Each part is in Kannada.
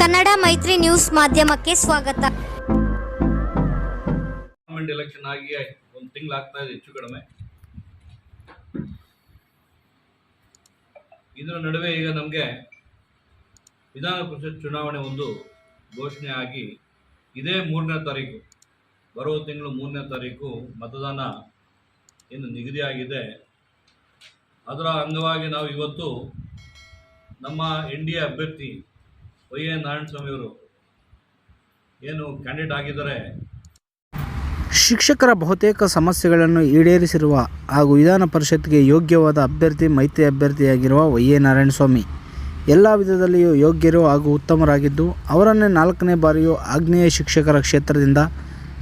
ಕನ್ನಡ ಮೈತ್ರಿ ನ್ಯೂಸ್ ಮಾಧ್ಯಮಕ್ಕೆ ಸ್ವಾಗತ. ಗವರ್ಮೆಂಟ್ ಎಲೆಕ್ಷನ್ ಆಗಿ ಒಂದು ತಿಂಗಳು ಆಗ್ತಾ ಹೆಚ್ಚು ಕಡಿಮೆ. ಇದರ ನಡುವೆ ಈಗ ನಮಗೆ ವಿಧಾನ ಪರಿಷತ್ ಚುನಾವಣೆ ಒಂದು ಘೋಷಣೆ ಆಗಿ ಇದೇ ಮೂರನೇ ತಾರೀಕು, ಬರುವ ತಿಂಗಳು ಮೂರನೇ ತಾರೀಕು ಮತದಾನ ಏನು ನಿಗದಿಯಾಗಿದೆ ಅದರ ಅಂಗವಾಗಿ ನಾವು ಇವತ್ತು ನಮ್ಮ ಎನ್ ಡಿ ಎ ಅಭ್ಯರ್ಥಿ ವೈ ಎ ನಾರಾಯಣಸ್ವಾಮಿಯವರು ಏನು ಕ್ಯಾಂಡಿಡೇಟ್ ಆಗಿದ್ದಾರೆ? ಶಿಕ್ಷಕರ ಬಹುತೇಕ ಸಮಸ್ಯೆಗಳನ್ನು ಈಡೇರಿಸಿರುವ ಹಾಗೂ ವಿಧಾನ ಪರಿಷತ್ಗೆ ಯೋಗ್ಯವಾದ ಅಭ್ಯರ್ಥಿ ಮೈತ್ರಿ ಅಭ್ಯರ್ಥಿಯಾಗಿರುವ ವೈ ಎ ನಾರಾಯಣಸ್ವಾಮಿ ಎಲ್ಲ ವಿಧದಲ್ಲಿಯೂ ಯೋಗ್ಯರು ಹಾಗೂ ಉತ್ತಮರಾಗಿದ್ದು ಅವರನ್ನೇ ನಾಲ್ಕನೇ ಬಾರಿಯೂ ಆಗ್ನೇಯ ಶಿಕ್ಷಕರ ಕ್ಷೇತ್ರದಿಂದ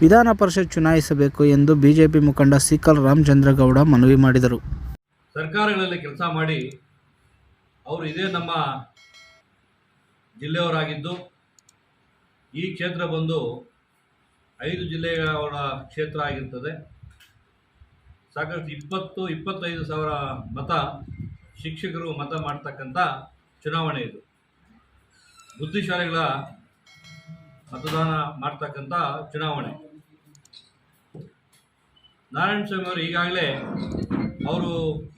ವಿಧಾನ ಪರಿಷತ್ ಚುನಾಯಿಸಬೇಕು ಎಂದು ಬಿಜೆಪಿ ಮುಖಂಡ ಸಿಕಲ್ ರಾಮಚಂದ್ರಗೌಡ ಮನವಿ ಮಾಡಿದರು. ಸರ್ಕಾರಗಳಲ್ಲಿ ಕೆಲಸ ಮಾಡಿ ಅವರು ಇದೇ ನಮ್ಮ ಜಿಲ್ಲೆಯವರಾಗಿದ್ದು, ಈ ಕ್ಷೇತ್ರ ಬಂದು ಐದು ಜಿಲ್ಲೆಯವರ ಕ್ಷೇತ್ರ ಆಗಿರ್ತದೆ. ಸಾಕಷ್ಟು ಇಪ್ಪತ್ತು, ಇಪ್ಪತ್ತೈದು ಸಾವಿರ ಮತ ಶಿಕ್ಷಕರು ಮತ ಮಾಡ್ತಕ್ಕಂಥ ಚುನಾವಣೆ ಇದು. ಬುದ್ಧಿಶಾಲಿಗಳ ಮತದಾನ ಮಾಡ್ತಕ್ಕಂಥ ಚುನಾವಣೆ. ನಾರಾಯಣ ಸ್ವಾಮಿ ಅವರು ಈಗಾಗಲೇ ಅವರು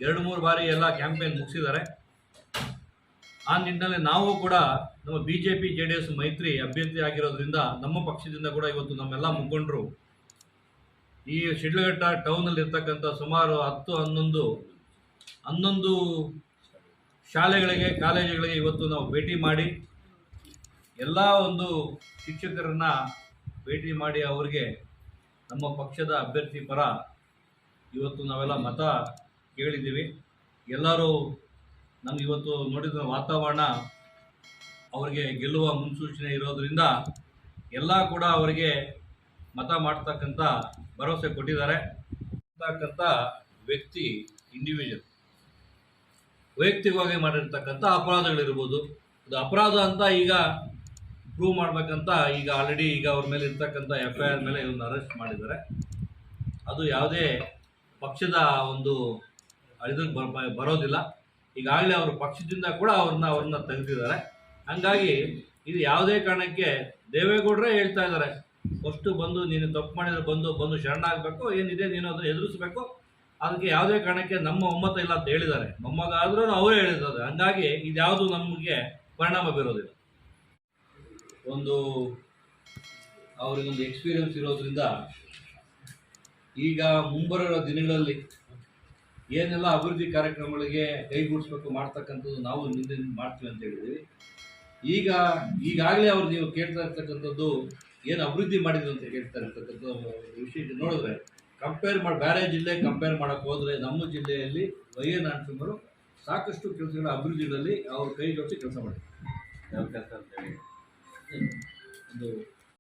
ಎರಡು, ಮೂರು ಬಾರಿ ಎಲ್ಲ ಕ್ಯಾಂಪೇನ್ ಮುಗಿಸಿದ್ದಾರೆ. ಆ ನಿಟ್ಟಿನಲ್ಲಿ ನಾವು ಕೂಡ ನಮ್ಮ B J P J D S ಮೈತ್ರಿ ಅಭ್ಯರ್ಥಿ ಆಗಿರೋದ್ರಿಂದ ನಮ್ಮ ಪಕ್ಷದಿಂದ ಕೂಡ ಇವತ್ತು ನಮ್ಮೆಲ್ಲ ಮುಖಂಡರು ಈ ಶಿಡ್ಲಘಟ್ಟ ಟೌನಲ್ಲಿ ಇರ್ತಕ್ಕಂಥ ಸುಮಾರು ಹತ್ತು, ಹನ್ನೊಂದು ಹನ್ನೊಂದು ಶಾಲೆಗಳಿಗೆ, ಕಾಲೇಜುಗಳಿಗೆ ಇವತ್ತು ನಾವು ಭೇಟಿ ಮಾಡಿ ಎಲ್ಲ ಒಂದು ಶಿಕ್ಷಕರನ್ನ ಭೇಟಿ ಮಾಡಿ ಅವರಿಗೆ ನಮ್ಮ ಪಕ್ಷದ ಅಭ್ಯರ್ಥಿ ಪರ ಇವತ್ತು ನಾವೆಲ್ಲ ಮತ ಕೇಳಿದ್ದೀವಿ. ಎಲ್ಲರೂ ನಮ್ಗೆ ಇವತ್ತು ನೋಡಿದ ವಾತಾವರಣ ಅವರಿಗೆ ಗೆಲ್ಲುವ ಮುನ್ಸೂಚನೆ ಇರೋದರಿಂದ ಎಲ್ಲ ಕೂಡ ಅವರಿಗೆ ಮತ ಮಾಡ್ತಕ್ಕಂಥ ಭರವಸೆ ಕೊಟ್ಟಿದ್ದಾರೆ. ಅಂತಕ್ಕಂಥ ವ್ಯಕ್ತಿ ಇಂಡಿವಿಜುವಲ್ ವೈಯಕ್ತಿಕವಾಗಿ ಮಾಡಿರ್ತಕ್ಕಂಥ ಅಪರಾಧಗಳಿರ್ಬೋದು. ಅದು ಅಪರಾಧ ಅಂತ ಈಗ ಪ್ರೂವ್ ಮಾಡಬೇಕಂತ ಈಗ ಆಲ್ರೆಡಿ ಈಗ ಅವ್ರ ಮೇಲೆ ಇರ್ತಕ್ಕಂಥ ಎಫ್ ಐ ಆರ್ ಮೇಲೆ ಇವ್ರನ್ನ ಅರೆಸ್ಟ್ ಮಾಡಿದ್ದಾರೆ. ಅದು ಯಾವುದೇ ಪಕ್ಷದ ಒಂದು ಇದಕ್ಕೆ ಬರ- ಬರೋದಿಲ್ಲ. ಈಗಾಗಲೇ ಅವರು ಪಕ್ಷದಿಂದ ಕೂಡ ಅವ್ರನ್ನ ಅವ್ರನ್ನ ತೆಗೆದಿದ್ದಾರೆ. ಹಂಗಾಗಿ ಇದು ಯಾವುದೇ ಕಾರಣಕ್ಕೆ ದೇವೇಗೌಡರೇ ಹೇಳ್ತಾ ಇದ್ದಾರೆ, ಫಸ್ಟು ಬಂದು, ನೀನು ತಪ್ಪು ಮಾಡಿದ್ರೆ ಬಂದು ಬಂದು ಶರಣಾಗಬೇಕು ಏನಿದೆ ನೀನು ಅದನ್ನು ಎದುರಿಸಬೇಕು. ಅದಕ್ಕೆ ಯಾವುದೇ ಕಾರಣಕ್ಕೆ ನಮ್ಮ ಒಮ್ಮತ ಇಲ್ಲ ಅಂತ ಹೇಳಿದ್ದಾರೆ. ಮೊಮ್ಮಗ ಆದ್ರೂ ಅವರೇ ಹೇಳಿದ್ದಾರೆ. ಹಂಗಾಗಿ ಇದ್ಯಾವುದು ನಮಗೆ ಪರಿಣಾಮ ಬೀರೋದಿಲ್ಲ. ಒಂದು, ಅವರಿಗೊಂದು ಎಕ್ಸ್ಪೀರಿಯನ್ಸ್ ಇರೋದ್ರಿಂದ ಈಗ ಮುಂಬರುವ ದಿನಗಳಲ್ಲಿ ಏನೆಲ್ಲ ಅಭಿವೃದ್ಧಿ ಕಾರ್ಯಕ್ರಮಗಳಿಗೆ ಕೈಗೂಡಿಸ್ಬೇಕು ಮಾಡ್ತಕ್ಕಂಥದ್ದು ನಾವು ಮುಂದೆ ಮಾಡ್ತೀವಿ ಅಂತ ಹೇಳಿದ್ವಿ ಈಗ ಈಗಾಗಲೇ ಅವ್ರು ನೀವು ಕೇಳ್ತಾ ಇರ್ತಕ್ಕಂಥದ್ದು ಏನು ಅಭಿವೃದ್ಧಿ ಮಾಡಿದ್ರು ಅಂತ ಕೇಳ್ತಾ ಇರ್ತಕ್ಕಂಥ ವಿಷಯ ನೋಡಿದ್ರೆ ಕಂಪೇರ್ ಮಾಡಿ ಬೇರೆ ಜಿಲ್ಲೆ ಕಂಪೇರ್ ಮಾಡಕ್ಕೆ ಹೋದರೆ ನಮ್ಮ ಜಿಲ್ಲೆಯಲ್ಲಿ ವೈ ಎನ್ ನಾರಾಯಣಸ್ವಾಮಿಯವರು ಸಾಕಷ್ಟು ಕೆಲಸಗಳ ಅಭಿವೃದ್ಧಿಗಳಲ್ಲಿ ಅವ್ರ ಕೈ ಜೋಡಿಸಿ ಕೆಲಸ ಮಾಡಿದ್ದಾರೆ ಯಾವ ಕೆಲಸ ಅಂತ ಹೇಳಿ? ಒಂದು